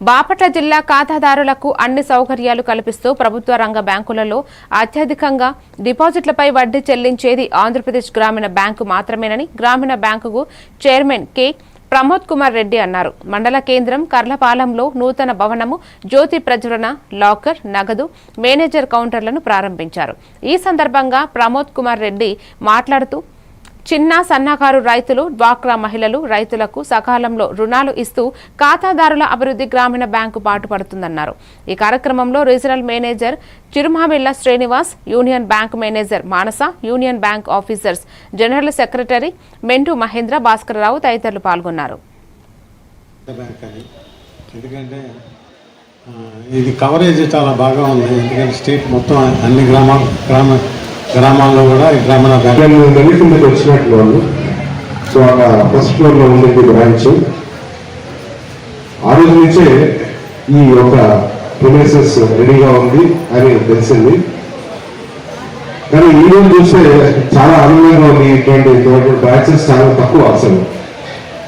బాపట్ల జిల్లా ఖాతాదారులకు అన్ని సౌకర్యాలు కల్పిస్తూ ప్రభుత్వ రంగ బ్యాంకులలో అత్యధికంగా డిపాజిట్లపై వడ్డీ చెల్లించేది ఆంధ్రప్రదేశ్ గ్రామీణ బ్యాంకు మాత్రమేనని గ్రామీణ బ్యాంకుకు చైర్మన్ కె. ప్రమోద్ కుమార్ రెడ్డి అన్నారు. మండల కేంద్రం కర్లపాలెంలో నూతన భవనము జ్యోతి ప్రజ్వలన లాకర్ నగదు మేనేజర్ కౌంటర్లను ప్రారంభించారు. ఈ సందర్భంగా ప్రమోద్ కుమార్ రెడ్డి మాట్లాడుతూ చిన్న సన్నకారు రైతులు డ్వాక్రా మహిళలు రైతులకు సకాలంలో రుణాలు ఇస్తూ ఖాతాదారుల అభివృద్ధి గ్రామీణ బ్యాంకు పాటుపడుతుందన్నారు. ఈ కార్యక్రమంలో regional manager Chirumamilla Srinivas union bank manager Manasa union bank officers general secretary మెంటు Mahendra Bhaskara Rao తదితరులు పాల్గొన్నారు. ఎందుకంటే ఇది కవరేజ్ చాలా బాగా ఉంది. ఎందుకంటే స్టేట్ మొత్తం అన్ని గ్రామాలు గ్రామ గ్రామాల్లో కూడా గ్రామీణ బ్యాంక్ నేను కిందకి వచ్చినట్లు వాళ్ళు. సో అక్కడ ఫస్ట్ ఫ్లోర్లో ఉండేది బ్రాంచ్ ఆ రోజు నుంచే ఈ యొక్క ప్రిమైసెస్ రెడీగా ఉంది అని తెలిసింది. కానీ ఈ రోజు చూస్తే చాలా ఆనందంగా ఉంది ఇటువంటి ఇటువంటి బ్రాంచెస్ చాలా తక్కువ అసలు.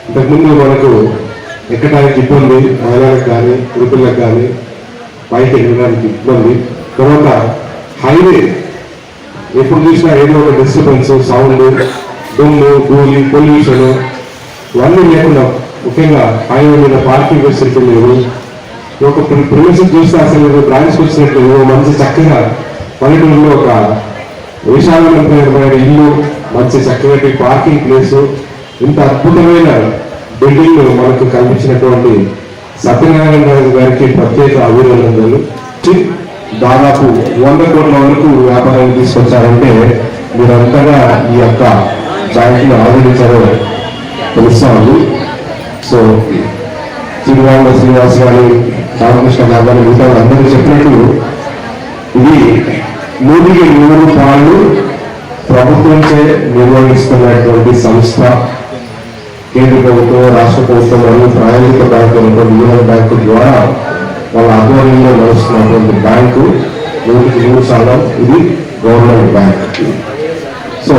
ఇంతకుముందు మనకు ఎక్కడానికి ఇబ్బంది మహిళలకు కానీ పురుపులకు కానీ బయట వెళ్ళడానికి ఇబ్బంది. తర్వాత హైవే ఎప్పుడు చూసినా ఏదో ఒక డిస్టర్బెన్స్ సౌండ్ దుమ్ము ధూళి పొల్యూషన్ ఇవన్నీ లేకుండా ముఖ్యంగా హైవే మీద పార్కింగ్ ఫెసిలిటీ లేవు ఒక ప్రిమిషన్ చూస్తే అసలు బ్రాంచ్ వచ్చినట్టు మంచి చక్కగా పల్లెటూరులో ఒక విశాలమైన ఇల్లు మంచి చక్కటి పార్కింగ్ ప్లేస్ ఇంత అద్భుతమైన బిల్డింగ్ మనకు కల్పించినటువంటి సత్యనారాయణ గారికి ప్రత్యేక అభినందనలు. దాదాపు వంద కోట్ల వరకు వ్యాపారం తీసుకొచ్చారంటే మీరంతగా ఈ యొక్క బ్యాంకును ఆదరించారో తెలుస్తుంది సో తిరువాళ్ళ శ్రీనివాస్ గారి రామకృష్ణ గారు కానీ మిగతా అందరూ చెప్పినట్టు ఇది నూటికి నూరు పాళ్ళు ప్రభుత్వంచే నిర్వహిస్తున్నటువంటి సంస్థ. కేంద్ర ప్రభుత్వం రాష్ట్ర ప్రభుత్వం మరియు ప్రాయోజిక బ్యాంకులతో యూనియన్ బ్యాంకు ద్వారా వాళ్ళ ఆధ్వర్యంలో నడుస్తున్నటువంటి బ్యాంకు నూటికి నూరు శాతం ఇది గవర్నమెంట్ బ్యాంక్. సో